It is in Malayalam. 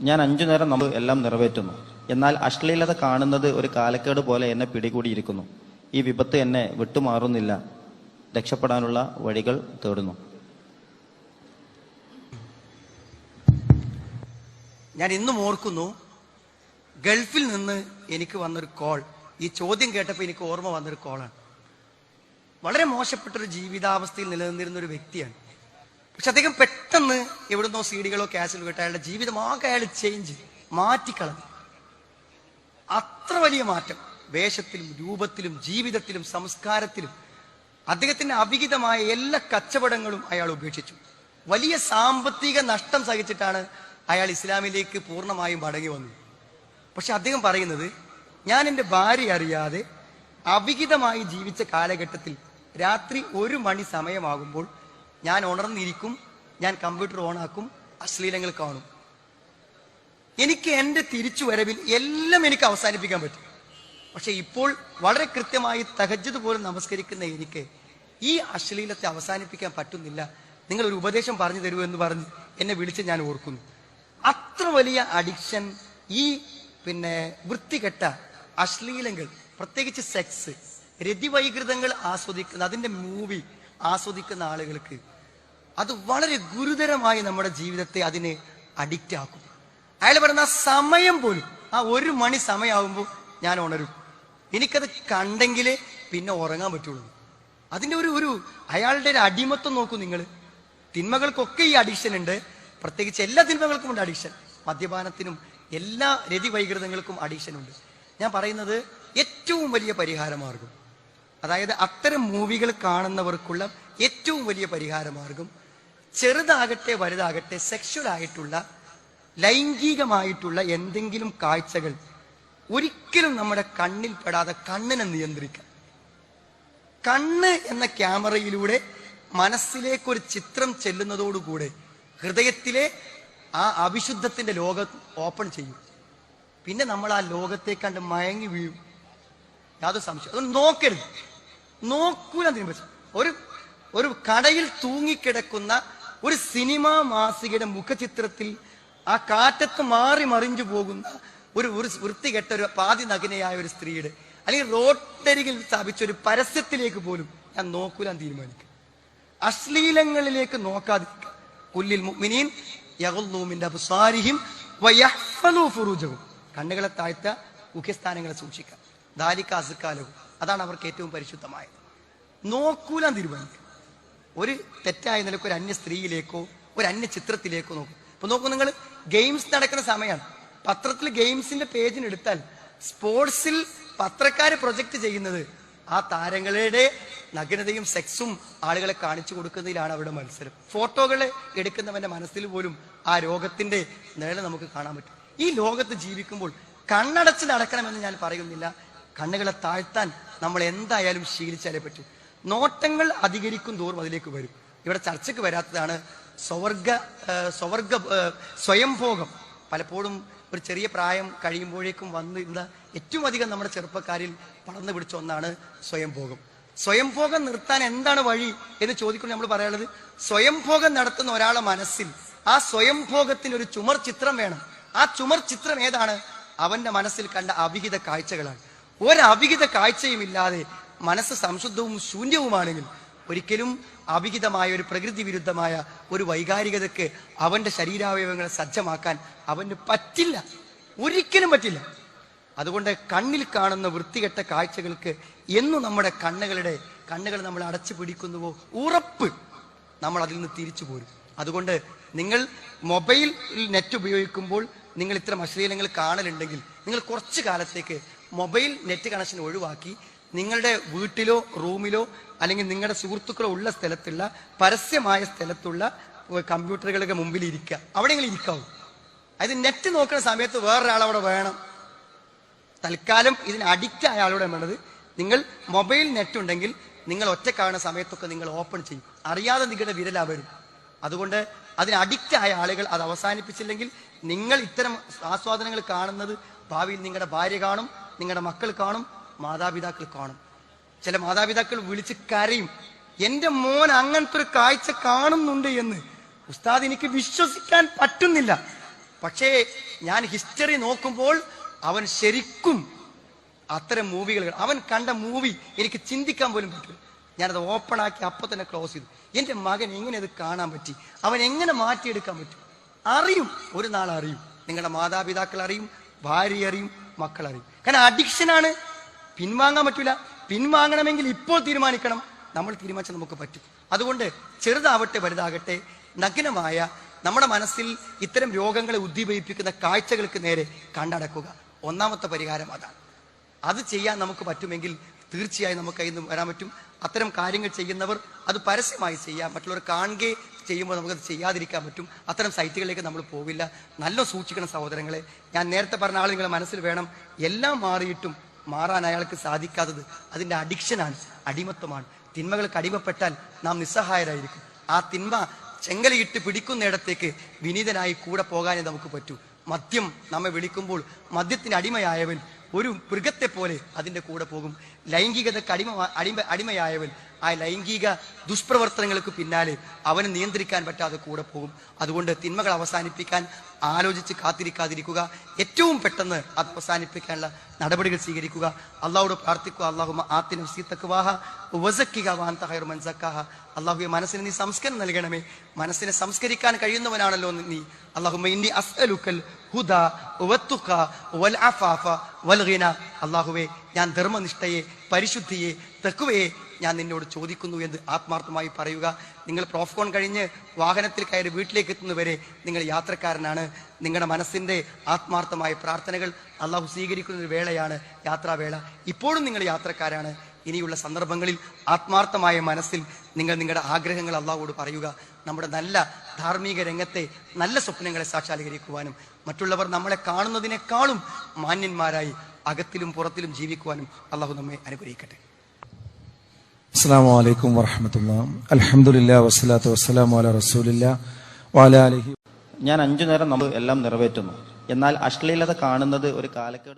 ഞാൻ അഞ്ചു നേരം നമ്മൾ എല്ലാം നിറവേറ്റുന്നു. എന്നാൽ അശ്ലീലത കാണുന്നത് ഒരു കാലക്കേട് പോലെ എന്നെ പിടികൂടിയിരിക്കുന്നു. ഈ വിപത്ത് എന്നെ വിട്ടുമാറുന്നില്ല. രക്ഷപ്പെടാനുള്ള വഴികൾ തേടുന്നു. ഞാൻ ഇന്നും ഓർക്കുന്നു ഗൾഫിൽ നിന്ന് എനിക്ക് വന്നൊരു കോൾ. ഈ ചോദ്യം കേട്ടപ്പോൾ എനിക്ക് ഓർമ്മ വന്നൊരു കോളാണ്. വളരെ മോശപ്പെട്ടൊരു ജീവിതാവസ്ഥയിൽ നിലനിന്നിരുന്ന ഒരു വ്യക്തിയാണ്. പക്ഷെ അദ്ദേഹം പെട്ടെന്ന് എവിടുന്നോ സീഡികളോ കാസിലോ കേട്ട്. അയാളുടെ ജീവിതം ആകെ അയാൾ ചേഞ്ച് മാറ്റിക്കളഞ്ഞു. അത്ര വലിയ മാറ്റം. വേഷത്തിലും രൂപത്തിലും ജീവിതത്തിലും സംസ്കാരത്തിലും അദ്ദേഹത്തിന്റെ അവിഹിതമായ എല്ലാ കച്ചവടങ്ങളും അയാൾ ഉപേക്ഷിച്ചു. വലിയ സാമ്പത്തിക നഷ്ടം സഹിച്ചിട്ടാണ് അയാൾ ഇസ്ലാമിലേക്ക് പൂർണമായും മടങ്ങി വന്നത്. പക്ഷെ അദ്ദേഹം പറയുന്നത് ഞാൻ എന്റെ ഭാര്യ അറിയാതെ അവിഹിതമായി ജീവിച്ച കാലഘട്ടത്തിൽ രാത്രി ഒരു മണി സമയമാകുമ്പോൾ ഞാൻ ഉണർന്നിരിക്കും ഞാൻ കമ്പ്യൂട്ടർ ഓണാക്കും അശ്ലീലങ്ങൾ കാണും. എനിക്ക് എന്റെ തിരിച്ചുവരവിൽ എല്ലാം എനിക്ക് അവസാനിപ്പിക്കാൻ പറ്റും. പക്ഷെ ഇപ്പോൾ വളരെ കൃത്യമായി തഹജ്ജത് പോലും നമസ്കരിക്കുന്ന എനിക്ക് ഈ അശ്ലീലത്തെ അവസാനിപ്പിക്കാൻ പറ്റുന്നില്ല. നിങ്ങൾ ഒരു ഉപദേശം പറഞ്ഞു തരൂ എന്ന് പറഞ്ഞ് എന്നെ വിളിച്ച് ഞാൻ ഓർക്കുന്നു. അത്ര വലിയ അഡിക്ഷൻ ഈ പിന്നെ വൃത്തികെട്ട അശ്ലീലങ്ങൾ പ്രത്യേകിച്ച് സെക്സ് രതിവൈകൃതങ്ങൾ ആസ്വദിക്കുന്ന അതിന്റെ മൂവി ആസ്വദിക്കുന്ന ആളുകൾക്ക് അത് വളരെ ഗുരുതരമായി നമ്മുടെ ജീവിതത്തെ അതിനെ അഡിക്റ്റ് ആക്കും. അയാൾ പറയുന്ന സമയം പോലും ആ ഒരു മണി സമയമാകുമ്പോൾ ഞാൻ ഉണരും. എനിക്കത് കണ്ടെങ്കിലേ പിന്നെ ഉറങ്ങാൻ പറ്റുള്ളൂ. അതിന്റെ ഒരു ഒരു അയാളുടെ ഒരു അടിമത്വം നോക്കൂ നിങ്ങൾ. തിന്മകൾക്കൊക്കെ ഈ അഡിക്ഷൻ ഉണ്ട്. പ്രത്യേകിച്ച് എല്ലാ തിന്മകൾക്കും ഉണ്ട് അഡിക്ഷൻ മദ്യപാനത്തിനും എല്ലാ രതി വൈകൃതങ്ങൾക്കും അഡിക്ഷൻ ഉണ്ട്. ഞാൻ പറയുന്നത് ഏറ്റവും വലിയ പരിഹാരമാർഗം. അതായത് അത്തരം മൂവികൾ കാണുന്നവർക്കുള്ള ഏറ്റവും വലിയ പരിഹാര മാർഗം ചെറുതാകട്ടെ വലുതാകട്ടെ സെക്ഷൽ ആയിട്ടുള്ള ലൈംഗികമായിട്ടുള്ള എന്തെങ്കിലും കാഴ്ചകൾ ഒരിക്കലും നമ്മുടെ കണ്ണിൽ പെടാതെ കണ്ണിനെ നിയന്ത്രിക്കാം. കണ്ണ് എന്ന ക്യാമറയിലൂടെ മനസ്സിലേക്ക് ഒരു ചിത്രം ചെല്ലുന്നതോടുകൂടെ ഹൃദയത്തിലെ ആ അവിശുദ്ധത്തിന്റെ ലോകം ഓപ്പൺ ചെയ്യും. പിന്നെ നമ്മൾ ആ ലോകത്തെ കണ്ട് മയങ്ങി വീഴും. യാതൊരു സംശയം അതൊന്നും നോക്കരുത്. നോക്കൂല ഒരു ഒരു കടയിൽ തൂങ്ങിക്കിടക്കുന്ന ഒരു സിനിമാ മാസികയുടെ മുഖചിത്രത്തിൽ ആ കാറ്റത്ത് മാറി മറിഞ്ഞു പോകുന്ന ഒരു വൃത്തികെട്ട ഒരു പാതി നഗ്നയായ ഒരു സ്ത്രീയുടെ അല്ലെങ്കിൽ റോട്ടരികിൽ സ്ഥാപിച്ച ഒരു പരസ്യത്തിലേക്ക് പോലും ഞാൻ നോക്കൂലാൻ തീരുമാനിക്കും അശ്ലീലങ്ങളിലേക്ക് നോക്കാതിരിക്കുക. കുല്ലിൽ കണ്ണുകളെ താഴ്ത്ത മുഖ്യസ്ഥാനങ്ങളെ സൂക്ഷിക്കുക. ദാലിക അസ്കാലവും അതാണ് അവർക്ക് ഏറ്റവും പരിശുദ്ധമായത്. നോക്കൂലാൻ തീരുമാനിക്കുക. ഒരു തെറ്റായ നിലയ്ക്ക് ഒരു അന്യ സ്ത്രീയിലേക്കോ ഒരു അന്യ ചിത്രത്തിലേക്കോ നോക്കും. അപ്പൊ നോക്കൂ നിങ്ങൾ ഗെയിംസ് നടക്കുന്ന സമയമാണ് പത്രത്തിൽ ഗെയിംസിന്റെ പേജിന് എടുത്താൽ സ്പോർട്സിൽ പത്രക്കാർ പ്രൊജക്ട് ചെയ്യുന്നത് ആ താരങ്ങളുടെ നഗ്നതയും സെക്സും ആളുകളെ കാണിച്ചു കൊടുക്കുന്നതിലാണ് അവരുടെ മത്സരം. ഫോട്ടോകൾ എടുക്കുന്നവന്റെ മനസ്സിൽ പോലും ആ രോഗത്തിന്റെ നിഴൽ നമുക്ക് കാണാൻ പറ്റും. ഈ ലോകത്ത് ജീവിക്കുമ്പോൾ കണ്ണടച്ച് നടക്കണമെന്ന് ഞാൻ പറയുന്നില്ല. കണ്ണുകളെ താഴ്ത്താൻ നമ്മൾ എന്തായാലും ശീലിച്ചാലേ പറ്റൂ. നോട്ടങ്ങൾ അധികരിക്കും തോറും അതിലേക്ക് വരും. ഇവിടെ ചർച്ചയ്ക്ക് വരാത്തതാണ് സ്വവർഗ സ്വവർഗ സ്വയംഭോഗം. പലപ്പോഴും ഒരു ചെറിയ പ്രായം കഴിയുമ്പോഴേക്കും വന്നിരുന്ന ഏറ്റവും അധികം നമ്മുടെ ചെറുപ്പക്കാരിൽ പടർന്നു പിടിച്ച ഒന്നാണ് സ്വയംഭോഗം. സ്വയംഭോഗം നിർത്താൻ എന്താണ് വഴി എന്ന് ചോദിക്കുമ്പോൾ നമ്മൾ പറയാനുള്ളത് സ്വയംഭോഗം നടത്തുന്ന ഒരാളെ മനസ്സിൽ ആ സ്വയംഭോഗത്തിന് ഒരു ചുമർ ചിത്രം വേണം. ആ ചുമർ ചിത്രം ഏതാണ്? അവന്റെ മനസ്സിൽ കണ്ട അവിഹിത കാഴ്ചകളാണ്. ഒരവിഹിത കാഴ്ചയും ഇല്ലാതെ മനസ്സ് സംശുദ്ധവും ശൂന്യവുമാണെങ്കിൽ ഒരിക്കലും അവിഹിതമായ ഒരു പ്രകൃതി വിരുദ്ധമായ ഒരു വൈകാരികതയ്ക്ക് അവന്റെ ശരീരാവയവങ്ങളെ സജ്ജമാക്കാൻ അവന് പറ്റില്ല. ഒരിക്കലും പറ്റില്ല. അതുകൊണ്ട് കണ്ണിൽ കാണുന്ന വൃത്തികെട്ട കാഴ്ചകൾക്ക് എന്നു നമ്മുടെ കണ്ണുകളുടെ കണ്ണുകൾ നമ്മൾ അടച്ചു പിടിക്കുന്നുവോ ഉറപ്പ് നമ്മൾ അതിൽ നിന്ന് തിരിച്ചു പോരും. അതുകൊണ്ട് നിങ്ങൾ മൊബൈൽ നെറ്റ് ഉപയോഗിക്കുമ്പോൾ നിങ്ങൾ ഇത്തരം അശ്ലീലങ്ങൾ കാണലുണ്ടെങ്കിൽ നിങ്ങൾ കുറച്ചു കാലത്തേക്ക് മൊബൈൽ നെറ്റ് കണക്ഷൻ ഒഴിവാക്കി നിങ്ങളുടെ വീട്ടിലോ റൂമിലോ അല്ലെങ്കിൽ നിങ്ങളുടെ സുഹൃത്തുക്കളോ ഉള്ള സ്ഥലത്തുള്ള പരസ്യമായ സ്ഥലത്തുള്ള കമ്പ്യൂട്ടറുകളൊക്കെ മുമ്പിൽ ഇരിക്കുക അവിടെ നിങ്ങൾ ഇരിക്കാവൂ. അതായത് നെറ്റ് നോക്കുന്ന സമയത്ത് വേറൊരാൾ അവിടെ വേണം. തൽക്കാലം ഇതിന് അഡിക്റ്റ് ആയ ആളോട് വേണ്ടത് നിങ്ങൾ മൊബൈൽ നെറ്റ് ഉണ്ടെങ്കിൽ നിങ്ങൾ ഒറ്റ കാണുന്ന സമയത്തൊക്കെ നിങ്ങൾ ഓപ്പൺ ചെയ്യും. അറിയാതെ നിങ്ങളുടെ വിരലാ വരും. അതുകൊണ്ട് അതിന് അഡിക്റ്റ് ആയ ആളുകൾ അത് അവസാനിപ്പിച്ചില്ലെങ്കിൽ നിങ്ങൾ ഇത്തരം ആസ്വാദനങ്ങൾ കാണുന്നത് ഭാവിയിൽ നിങ്ങളുടെ ഭാര്യ കാണും നിങ്ങളുടെ മക്കൾ കാണും മാതാപിതാക്കൾ കാണും. ചില മാതാപിതാക്കൾ വിളിച്ച് കരയും. എന്റെ മോൻ അങ്ങനത്തെ ഒരു കാഴ്ച കാണുന്നുണ്ട് എന്ന്. ഉസ്താദ് എനിക്ക് വിശ്വസിക്കാൻ പറ്റുന്നില്ല. പക്ഷേ ഞാൻ ഹിസ്റ്ററി നോക്കുമ്പോൾ അവൻ ശരിക്കും അത്തരം മൂവികൾ അവൻ കണ്ട മൂവി എനിക്ക് ചിന്തിക്കാൻ പോലും പറ്റില്ല. ഞാനത് ഓപ്പൺ ആക്കി അപ്പൊ തന്നെ ക്ലോസ് ചെയ്തു. എന്റെ മകൻ എങ്ങനെ അത് കാണാൻ പറ്റി. അവൻ എങ്ങനെ മാറ്റിയെടുക്കാൻ പറ്റും? അറിയും. ഒരു നാൾ അറിയും. നിങ്ങളുടെ മാതാപിതാക്കൾ അറിയും ഭാര്യ അറിയും മക്കൾ അറിയും. കാരണം അഡിക്ഷനാണ് പിൻവാങ്ങാൻ പറ്റൂല. പിൻവാങ്ങണമെങ്കിൽ ഇപ്പോൾ തീരുമാനിക്കണം. നമ്മൾ തീരുമാനിച്ചാൽ നമുക്ക് പറ്റും. അതുകൊണ്ട് ചെറുതാവട്ടെ വലുതാകട്ടെ നഗ്നമായ നമ്മുടെ മനസ്സിൽ ഇത്തരം രോഗങ്ങളെ ഉദ്ദീപിപ്പിക്കുന്ന കാഴ്ചകൾക്ക് നേരെ കണ്ടടക്കുക ഒന്നാമത്തെ പരിഹാരം അതാണ്. അത് ചെയ്യാൻ നമുക്ക് പറ്റുമെങ്കിൽ തീർച്ചയായും നമുക്ക് അതിന് വരാൻ പറ്റും. അത്തരം കാര്യങ്ങൾ ചെയ്യുന്നവർ അത് പരസ്യമായി ചെയ്യാം. മറ്റുള്ളവർ കാണുകയെ ചെയ്യുമ്പോൾ നമുക്കത് ചെയ്യാതിരിക്കാൻ പറ്റും. അത്തരം സൈറ്റുകളിലേക്ക് നമ്മൾ പോവില്ല. നല്ല സൂക്ഷിക്കണം സഹോദരങ്ങളെ. ഞാൻ നേരത്തെ പറഞ്ഞ ആൾ നിങ്ങളുടെ മനസ്സിൽ വേണം. എല്ലാം മാറിയിട്ടും മാറാൻ അയാൾക്ക് സാധിക്കാത്തത് അതിന്റെ അഡിക്ഷനാണ് അടിമത്വമാണ്. തിന്മകൾക്ക് അടിമപ്പെട്ടാൽ നാം നിസ്സഹായരായിരിക്കും. ആ തിന്മ ചെങ്കലയിട്ട് പിടിക്കുന്നിടത്തേക്ക് വിനീതനായി കൂടെ പോകാനേ നമുക്ക് പറ്റൂ. മദ്യം നമ്മെ വിളിക്കുമ്പോൾ മദ്യത്തിന് അടിമയായവൻ ഒരു മൃഗത്തെ പോലെ അതിന്റെ കൂടെ പോകും. ലൈംഗികതക്ക് അടിമ അടിമ അടിമയായവൻ ആ ലൈംഗിക ദുഷ്പ്രവർത്തനങ്ങൾക്ക് പിന്നാലെ അവന് നിയന്ത്രിക്കാൻ പറ്റാതെ കൂടെ പോകും. അതുകൊണ്ട് തിന്മകൾ അവസാനിപ്പിക്കാൻ ആലോചിച്ച് കാത്തിരിക്കാതിരിക്കുക. ഏറ്റവും പെട്ടെന്ന് അത് അവസാനിപ്പിക്കാനുള്ള നടപടികൾ സ്വീകരിക്കുക. അള്ളാഹോട് പ്രാർത്ഥിക്കുക. അള്ളാഹു ആത്തിനും സീത്തക്കുവാഹ വസക്കിക വാന്ത ഹൈർ മൻസക്കാഹ അള്ളാഹുയെ മനസ്സിന് നീ സംസ്കരണം നൽകണമേ. മനസ്സിനെ സംസ്കരിക്കാൻ കഴിയുന്നവനാണല്ലോ നീ. അള്ളാഹുമ്മ ഇന്നി അസ്അലുക്കൽ ഹുദ വത്തുഖ വൽ അഫാഫ വൽ ഞാൻ ധർമ്മനിഷ്ഠയെ പരിശുദ്ധിയെ തെക്കുവയെ ഞാൻ നിന്നോട് ചോദിക്കുന്നു എന്ന് ആത്മാർത്ഥമായി പറയുക. നിങ്ങൾ പ്രോഫ്കോൺ കഴിഞ്ഞ് വാഹനത്തിൽ കയറി വീട്ടിലേക്ക് എത്തുന്നവരെ നിങ്ങൾ യാത്രക്കാരനാണ്. നിങ്ങളുടെ മനസ്സിന്റെ ആത്മാർത്ഥമായ പ്രാർത്ഥനകൾ അള്ളാഹു സ്വീകരിക്കുന്ന ഒരു വേളയാണ് യാത്രാവേള. ഇപ്പോഴും നിങ്ങൾ യാത്രക്കാരാണ്. ഇനിയുള്ള സന്ദർഭങ്ങളിൽ ആത്മാർത്ഥമായ മനസ്സിൽ നിങ്ങൾ നിങ്ങളുടെ ആഗ്രഹങ്ങൾ അള്ളാഹുവോട് പറയുക. നമ്മുടെ നല്ല ധാർമ്മിക രംഗത്തെ നല്ല സ്വപ്നങ്ങളെ സാക്ഷാത്കരിക്കുവാനും മറ്റുള്ളവർ നമ്മളെ കാണുന്നതിനേക്കാളും മാന്യന്മാരായി അകത്തിലും പുറത്തിലും ജീവിക്കുവാനും അള്ളാഹു നമ്മെ അനുഗ്രഹിക്കട്ടെ. അസ്സാം വലൈക്കും വർഹമത്തുള്ള അലഹമുല്ല വസ്സലാത്തു വസ്സലാമു അലാ റസൂലില്ല വാല അലഹി ഞാൻ അഞ്ചു നേരം നമ്മൾ എല്ലാം നിറവേറ്റുന്നു. എന്നാൽ അശ്ലീലത കാണുന്നത് ഒരു കാലക്കേട്